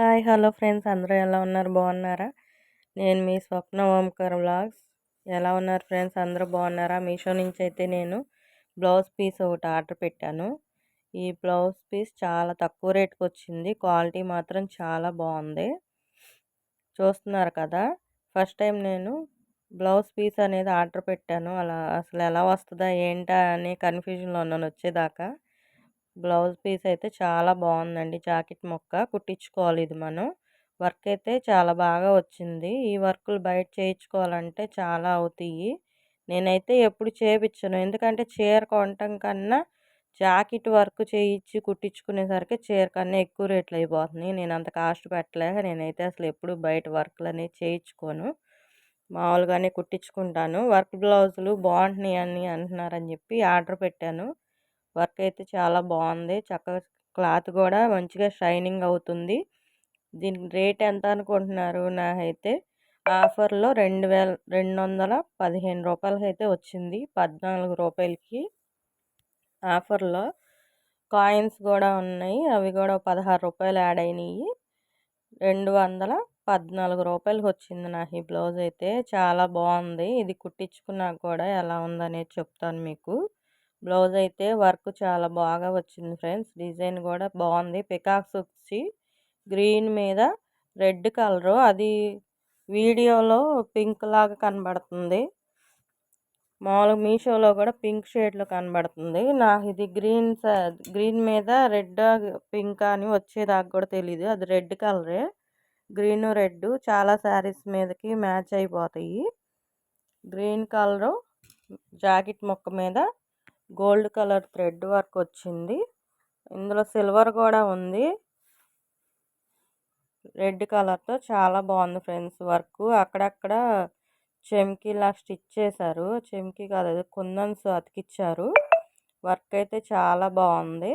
Hi hello friends. అందరూ ఎలా ఉన్నారు? బాగున్నారా? నేను మీ స్వప్న ఓంకర్ బ్లాగ్స్ ఎలా ఉన్నారు ఫ్రెండ్స్? అందరూ బాగున్నారా? మీషో నుంచి అయితే నేను బ్లౌజ్ పీస్ ఒకటి ఆర్డర్ పెట్టాను. ఈ బ్లౌజ్ పీస్ చాలా తక్కువ రేట్కి వచ్చింది. క్వాలిటీ మాత్రం చాలా బాగుంది. చూస్తున్నారు కదా? ఫస్ట్ టైం నేను బ్లౌజ్ పీస్ అనేది ఆర్డర్ పెట్టాను. అలా అసలు ఎలా వస్తుందా ఏంటా అని కన్ఫ్యూజన్లో ఉన్నాను వచ్చేదాకా. బ్లౌజ్ పీస్ అయితే చాలా బాగుందండి. జాకెట్ మొక్క కుట్టించుకోవాలి ఇది మనం. వర్క్ అయితే చాలా బాగా వచ్చింది. ఈ వర్కులు బయట చేయించుకోవాలంటే చాలా అవుతాయి. నేనైతే ఎప్పుడు చేపించను ఎందుకంటే చీర కొనటం కన్నా జాకెట్ వర్క్ చేయించి కుట్టించుకునేసరికి చీర కన్నా ఎక్కువ రేట్లు అయిపోతున్నాయి. నేను అంత కాస్ట్ పెట్టలేక నేనైతే అసలు ఎప్పుడు బయట వర్క్లు అనేవి చేయించుకోను. మామూలుగానే కుట్టించుకుంటాను వర్క్ బ్లౌజులు బాగుంటున్నాయి అని అంటున్నారని చెప్పి ఆర్డర్ పెట్టాను. వర్క్ అయితే చాలా బాగుంది చక్కగా క్లాత్ కూడా మంచిగా షైనింగ్ అవుతుంది. దీని రేట్ ఎంత అనుకుంటున్నారు నాకైతే? ఆఫర్లో రెండు వేల రెండు వందల పదిహేను రూపాయలకి అయితే వచ్చింది. పద్నాలుగు రూపాయలకి ఆఫర్లో. కాయిన్స్ కూడా ఉన్నాయి. అవి కూడా పదహారు రూపాయలు యాడ్ అయినాయి రెండు వందల పద్నాలుగు రూపాయలకి వచ్చింది నాకు ఈ బ్లౌజ్ అయితే చాలా బాగుంది ఇది కుట్టించుకున్నాక కూడా ఎలా ఉందనేది చెప్తాను మీకు. బ్లౌజ్ అయితే వర్క్ చాలా బాగా వచ్చింది ఫ్రెండ్స్. డిజైన్ కూడా బాగుంది పికాక్స్ వచ్చి గ్రీన్ మీద రెడ్ కలరు. అది వీడియోలో పింక్ లాగా కనబడుతుంది. మామూలుగా మీషోలో కూడా పింక్ షేడ్లో కనబడుతుంది. నాకు ఇది గ్రీన్ గ్రీన్ మీద రెడ్ పింక్ అని వచ్చేదాకా కూడా తెలియదు అది రెడ్ కలరే. గ్రీన్ రెడ్ చాలా శారీస్ మీదకి మ్యాచ్ అయిపోతాయి. గ్రీన్ కలరు జాకెట్ మొక్క మీద గోల్డ్ కలర్ థ్రెడ్ వర్క్ వచ్చింది. ఇందులో సిల్వర్ కూడా ఉంది. రెడ్ కలర్తో చాలా బాగుంది ఫ్రెండ్స్ వర్క్. అక్కడక్కడ చెమ్కీలా స్టిచ్ చేశారు. చెమ్కీ కాదు అది కుందన్స్ అతికిచ్చారు. వర్క్ అయితే చాలా బాగుంది.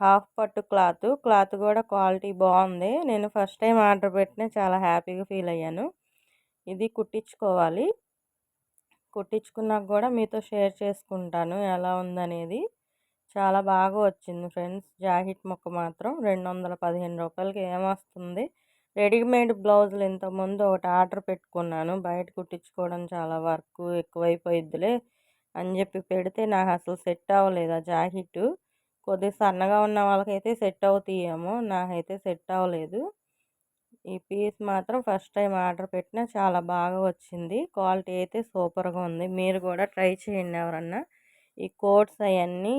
హాఫ్ పట్టు క్లాత్. క్లాత్ కూడా క్వాలిటీ బాగుంది. నేను ఫస్ట్ టైం ఆర్డర్ పెట్టిన చాలా హ్యాపీగా ఫీల్ అయ్యాను. ఇది కుట్టించుకోవాలి. కుట్టించుకున్నాక కూడా మీతో షేర్ చేసుకుంటాను. ఎలా ఉందనేది చాలా బాగా వచ్చింది ఫ్రెండ్స్. జాకెట్ మొక్క మాత్రం రెండు వందల పదిహేను రూపాయలకి ఏమొస్తుంది? రెడీమేడ్ బ్లౌజులు ఇంతకుముందు ఒకటి ఆర్డర్ పెట్టుకున్నాను. బయట కుట్టించుకోవడం చాలా వర్క్ ఎక్కువైపోయిద్దిలే అని చెప్పి పెడితే నాకు అసలు సెట్ అవ్వలేదు ఆ జాకెట్ కొద్దిగా సన్నగా ఉన్న వాళ్ళకైతే సెట్ అవుతాయేమో నాకైతే సెట్ అవ్వలేదు. ఈ పీస్ మాత్రం ఫస్ట్ టైం ఆర్డర్ పెట్టినా చాలా బాగా వచ్చింది. క్వాలిటీ అయితే సూపర్గా ఉంది. మీరు కూడా ట్రై చేయండి ఎవరన్నా. ఈ కోడ్స్ అవన్నీ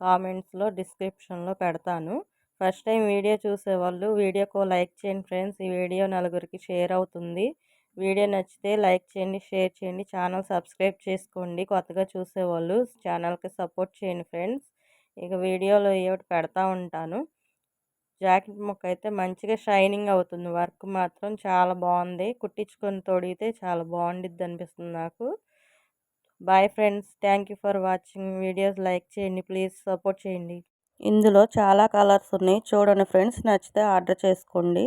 కామెంట్స్లో డిస్క్రిప్షన్లో పెడతాను. ఫస్ట్ టైం వీడియో చూసేవాళ్ళు వీడియోకు లైక్ చేయండి ఫ్రెండ్స్. ఈ వీడియో నలుగురికి షేర్ అవుతుంది. వీడియో నచ్చితే లైక్ చేయండి షేర్ చేయండి. ఛానల్ సబ్స్క్రైబ్ చేసుకోండి. కొత్తగా చూసేవాళ్ళు ఛానల్కి సపోర్ట్ చేయండి ఫ్రెండ్స్. ఇక వీడియోలో ఏమిటి పెడతా ఉంటాను. జాకెట్ ముక్క అయితే మంచిగా షైనింగ్ అవుతుంది. వర్క్ మాత్రం చాలా బాగుంది కుట్టించుకొని తొడిగితే చాలా బాగుండిద్ది అనిపిస్తుంది నాకు. Bye friends thank you for watching videos. Like చేయండి ప్లీజ్ సపోర్ట్ చేయండి. ఇందులో చాలా కలర్స్ ఉన్నాయి. చూడండి ఫ్రెండ్స్ నచ్చితే ఆర్డర్ చేసుకోండి.